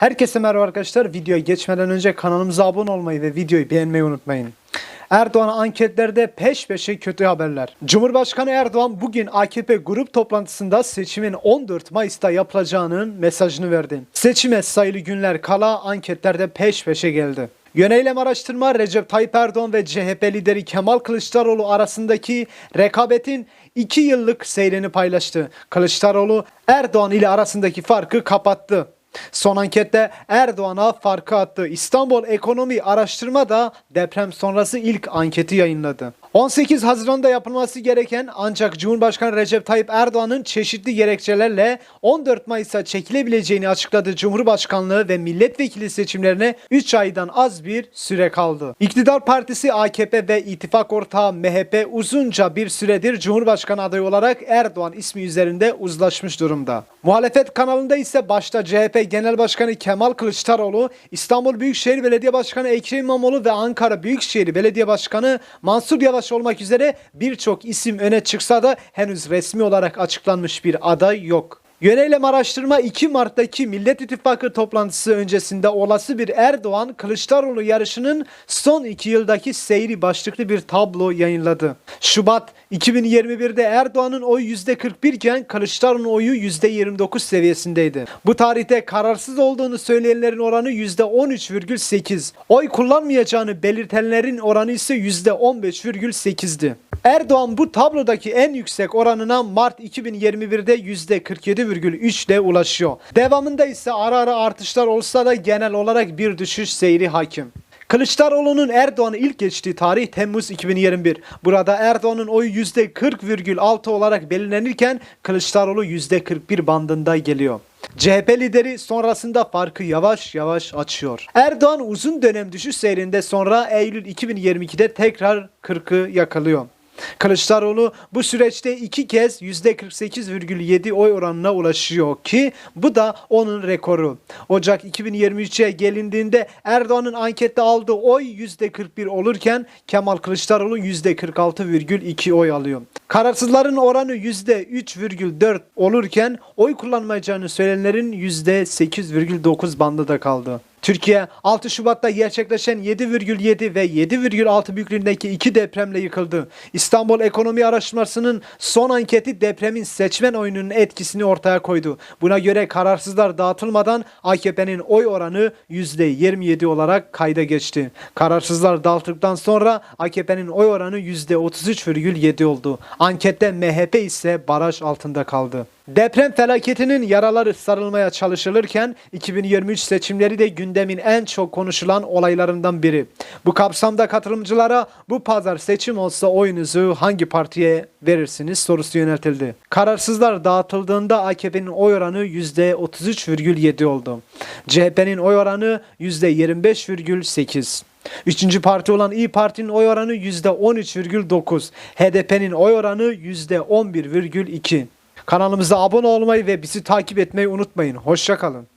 Herkese merhaba arkadaşlar. Videoya geçmeden önce kanalımıza abone olmayı ve videoyu beğenmeyi unutmayın. Erdoğan anketlerde peş peşe kötü haberler. Cumhurbaşkanı Erdoğan bugün AKP grup toplantısında seçimin 14 Mayıs'ta yapılacağının mesajını verdi. Seçime sayılı günler kala anketlerde peş peşe geldi. Yöneylem araştırma Recep Tayyip Erdoğan ve CHP lideri Kemal Kılıçdaroğlu arasındaki rekabetin 2 yıllık seyrini paylaştı. Kılıçdaroğlu Erdoğan ile arasındaki farkı kapattı. Son ankette Erdoğan'a farkı attı. İstanbul Ekonomi Araştırma da deprem sonrası ilk anketi yayınladı. 18 Haziran'da yapılması gereken ancak Cumhurbaşkanı Recep Tayyip Erdoğan'ın çeşitli gerekçelerle 14 Mayıs'a çekilebileceğini açıkladığı Cumhurbaşkanlığı ve milletvekili seçimlerine 3 aydan az bir süre kaldı. İktidar Partisi AKP ve ittifak ortağı MHP uzunca bir süredir Cumhurbaşkanı adayı olarak Erdoğan ismi üzerinde uzlaşmış durumda. Muhalefet kanalında ise başta CHP Genel Başkanı Kemal Kılıçdaroğlu, İstanbul Büyükşehir Belediye Başkanı Ekrem İmamoğlu ve Ankara Büyükşehir Belediye Başkanı Mansur Yavaş olmak üzere birçok isim öne çıksa da henüz resmi olarak açıklanmış bir aday yok. Yöneylem araştırma 2 Mart'taki Millet İttifakı toplantısı öncesinde olası bir Erdoğan Kılıçdaroğlu yarışının son 2 yıldaki seyri başlıklı bir tablo yayınladı. Şubat 2021'de Erdoğan'ın oyu %41 iken Kılıçdaroğlu'nun oyu %29 seviyesindeydi. Bu tarihte kararsız olduğunu söyleyenlerin oranı %13,8. Oy kullanmayacağını belirtenlerin oranı ise %15,8'di. Erdoğan bu tablodaki en yüksek oranına Mart 2021'de %47,3 ile ulaşıyor. Devamında ise ara ara artışlar olsa da genel olarak bir düşüş seyri hakim. Kılıçdaroğlu'nun Erdoğan'ı ilk geçtiği tarih Temmuz 2021. Burada Erdoğan'ın oyu %40,6 olarak belirlenirken Kılıçdaroğlu %41 bandında geliyor. CHP lideri sonrasında farkı yavaş yavaş açıyor. Erdoğan uzun dönem düşüş seyrinde sonra Eylül 2022'de tekrar 40'ı yakalıyor. Kılıçdaroğlu bu süreçte iki kez %48,7 oy oranına ulaşıyor ki bu da onun rekoru. Ocak 2023'e gelindiğinde Erdoğan'ın ankette aldığı oy %41 olurken Kemal Kılıçdaroğlu %46,2 oy alıyor. Kararsızların oranı %3,4 olurken oy kullanmayacağını söyleyenlerin %8,9 bandında kaldı. Türkiye 6 Şubat'ta gerçekleşen 7,7 ve 7,6 büyüklüğündeki iki depremle yıkıldı. İstanbul Ekonomi Araştırması'nın son anketi depremin seçmen oyununun etkisini ortaya koydu. Buna göre kararsızlar dağıtılmadan AKP'nin oy oranı %27 olarak kayda geçti. Kararsızlar dağıtıldıktan sonra AKP'nin oy oranı %33,7 oldu. Ankette MHP ise baraj altında kaldı. Deprem felaketinin yaraları sarılmaya çalışılırken 2023 seçimleri de gündemin en çok konuşulan olaylarından biri. Bu kapsamda katılımcılara bu pazar seçim olsa oyunuzu hangi partiye verirsiniz sorusu yöneltildi. Kararsızlar dağıtıldığında AKP'nin oy oranı %33,7 oldu. CHP'nin oy oranı %25,8. Üçüncü parti olan İyi Parti'nin oy oranı %13,9. HDP'nin oy oranı %11,2. Kanalımıza abone olmayı ve bizi takip etmeyi unutmayın. Hoşçakalın.